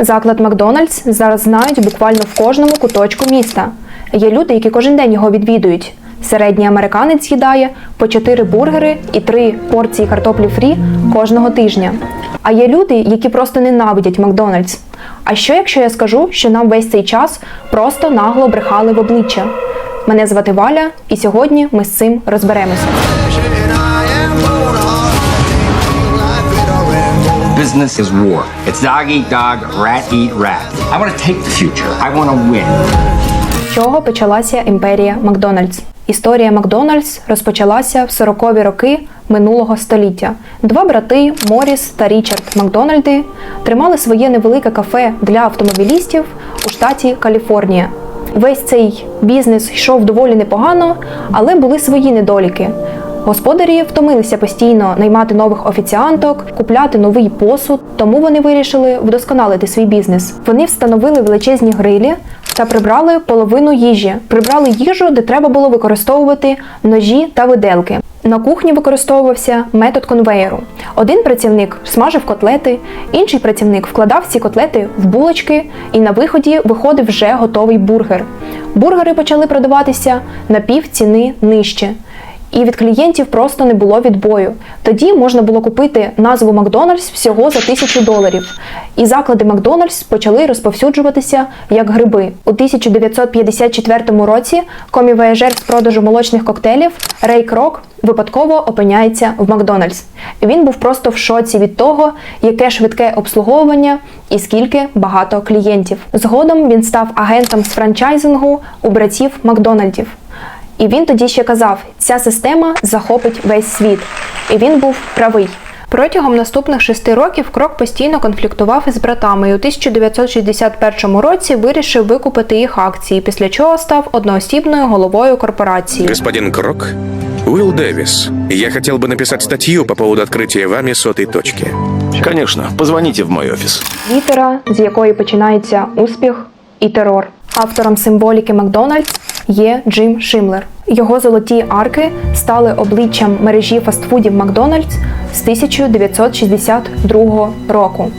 Заклад Макдональдс зараз знають буквально в кожному куточку міста. Є люди, які кожен день його відвідують. Середній американець їдає по 4 бургери і 3 порції картоплі фрі кожного тижня. А є люди, які просто ненавидять Макдональдс. А що якщо я скажу, що нам весь цей час просто нагло брехали в обличчя? Мене звати Валя, і сьогодні ми з цим розберемося. Business is war. It's dog eat dog, rat eat rat. I want to take the future. I want to win. Чого почалася імперія Макдональдс? Історія Макдональдс розпочалася в 40-ві роки минулого століття. Два брати Моріс та Річард Макдональди тримали своє невелике кафе для автомобілістів у штаті Каліфорнія. Весь цей бізнес йшов доволі непогано, але були свої недоліки. Господарі втомилися постійно наймати нових офіціанток, купляти новий посуд, тому вони вирішили вдосконалити свій бізнес. Вони встановили величезні грилі та прибрали половину їжі. Прибрали їжу, де треба було використовувати ножі та виделки. На кухні використовувався метод конвеєру. Один працівник смажив котлети, інший працівник вкладав ці котлети в булочки, і на виході виходив вже готовий бургер. Бургери почали продаватися на пів ціни нижче. І від клієнтів просто не було відбою. Тоді можна було купити назву Макдональдс всього за тисячу доларів. І заклади Макдональдс почали розповсюджуватися як гриби. У 1954 році комівояжер з продажу молочних коктейлів Рей Крок випадково опиняється в Макдональдс. Він був просто в шоці від того, яке швидке обслуговування і скільки багато клієнтів. Згодом він став агентом з франчайзингу у братів Макдональдів. І він тоді ще казав, ця система захопить весь світ. І він був правий. Протягом наступних шести років Крок постійно конфліктував із братами і у 1961 році вирішив викупити їх акції, після чого став одноосібною головою корпорації. Господин Крок? Уилл Дэвис, я хотел бы написать статью по поводу открытия вами сотой точки. Конечно, позвоните в мой офис. Літера, з якої починається успіх і терор. Автором символіки Макдональдс є Джим Шимлер. Його золоті арки стали обличчям мережі фастфудів Макдональдс з 1962 року.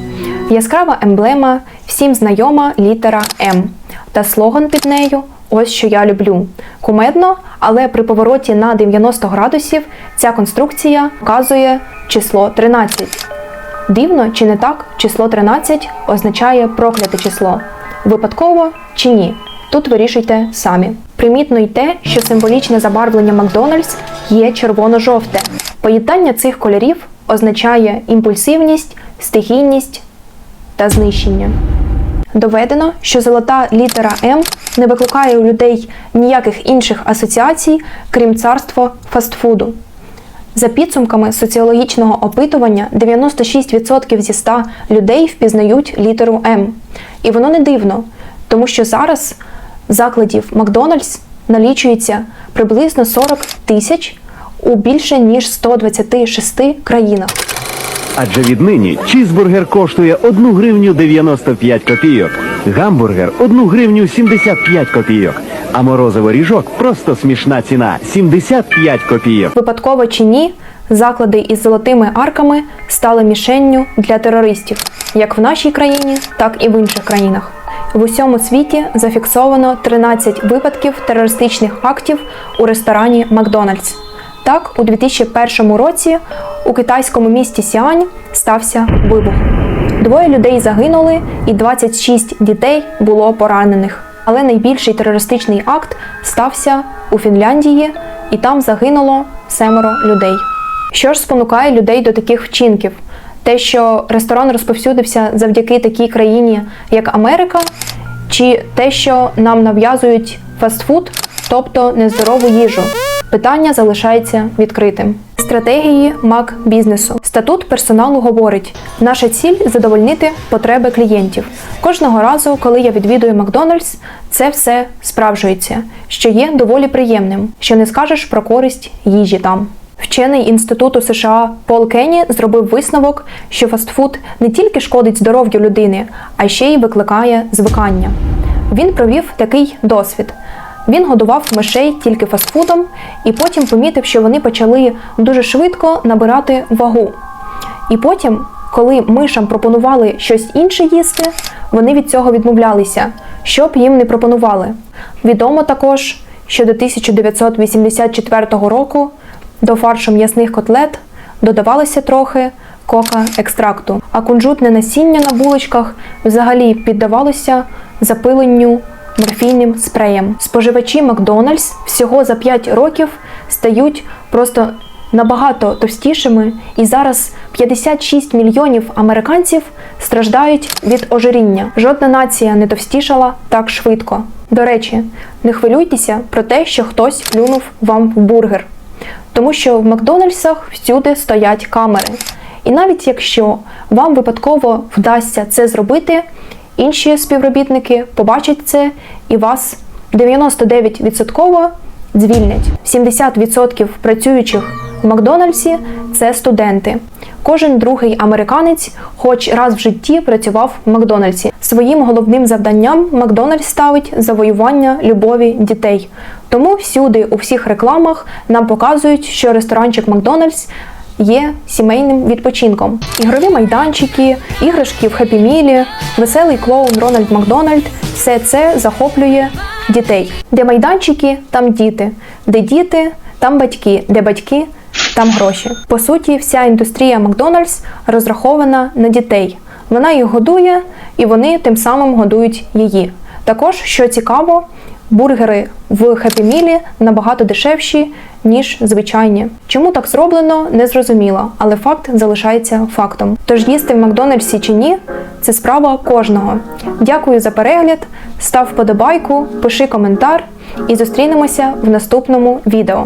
Яскрава емблема, всім знайома літера М. Та слоган під нею Ось що я люблю. Кумедно, але при повороті на 90 градусів ця конструкція показує число 13. Дивно чи не так, число 13 означає прокляте число. Випадково чи ні? Тут вирішуйте самі. Примітно й те, що символічне забарвлення Макдональдс є червоно-жовте. Поєднання цих кольорів означає імпульсивність, стихійність та знищення. Доведено, що золота літера М не викликає у людей ніяких інших асоціацій, крім царства фастфуду. За підсумками соціологічного опитування, 96% зі 100 людей впізнають літеру М. І воно не дивно, тому що зараз закладів Макдональдс налічується приблизно 40 тисяч у більше ніж 126 країнах. Адже віднині чізбургер коштує 1 гривню 95 копійок, гамбургер 1 гривню 75 копійок, а морозиво ріжок просто смішна ціна 75 копійок. Випадково чи ні, заклади із золотими арками стали мішенню для терористів, як в нашій країні, так і в інших країнах. В усьому світі зафіксовано 13 випадків терористичних актів у ресторані Макдональдс. Так, у 2001 році у китайському місті Сіань стався вибух. Двоє людей загинули, і 26 дітей було поранених. Але найбільший терористичний акт стався у Фінляндії, і там загинуло семеро людей. Що ж спонукає людей до таких вчинків? Те, що ресторан розповсюдився завдяки такій країні, як Америка, чи те, що нам нав'язують фастфуд, тобто нездорову їжу? Питання залишається відкритим. Стратегії мак бізнесу. Статут персоналу говорить: наша ціль задовольнити потреби клієнтів. Кожного разу, коли я відвідую Макдональдс, це все справжується, що є доволі приємним, що не скажеш про користь їжі там. Вчений інституту США Пол Кенні зробив висновок, що фастфуд не тільки шкодить здоров'ю людини, а ще й викликає звикання. Він провів такий досвід. Він годував мишей тільки фастфудом і потім помітив, що вони почали дуже швидко набирати вагу. І потім Коли мишам пропонували щось інше їсти, вони від цього відмовлялися, що б їм не пропонували. Відомо також, що до 1984 року до фаршу м'ясних котлет додавалося трохи кока-екстракту, а кунжутне насіння на булочках взагалі піддавалося запиленню морфійним спреєм. Споживачі Макдональдс всього за 5 років стають просто набагато товстішими, і зараз 56 мільйонів американців страждають від ожиріння. Жодна нація не товстішала так швидко. До речі, не хвилюйтеся про те, що хтось плюнув вам в бургер, тому що в Макдональдсах всюди стоять камери. І навіть якщо вам випадково вдасться це зробити, інші співробітники побачать це і вас 99% звільнять. 70% працюючих в Макдональдсі це студенти. Кожен другий американець, хоч раз в житті, працював в Макдональдсі. Своїм головним завданням Макдональдс ставить завоювання любові дітей. Тому всюди, у всіх рекламах, нам показують, що ресторанчик Макдональдс є сімейним відпочинком. Ігрові майданчики, іграшки в Хеппі Мілі, веселий клоун Рональд Макдональд все це захоплює дітей. Де майданчики, там діти, де діти, там батьки, де батьки, там гроші. По суті, вся індустрія Макдональдс розрахована на дітей. Вона їх годує, і вони тим самим годують її. Також, що цікаво, бургери в Хеппі Мілі набагато дешевші, ніж звичайні. Чому так зроблено, не зрозуміло, але факт залишається фактом. Тож їсти в Макдональдсі чи ні, це справа кожного. Дякую за перегляд, став вподобайку, пиши коментар і зустрінемося в наступному відео.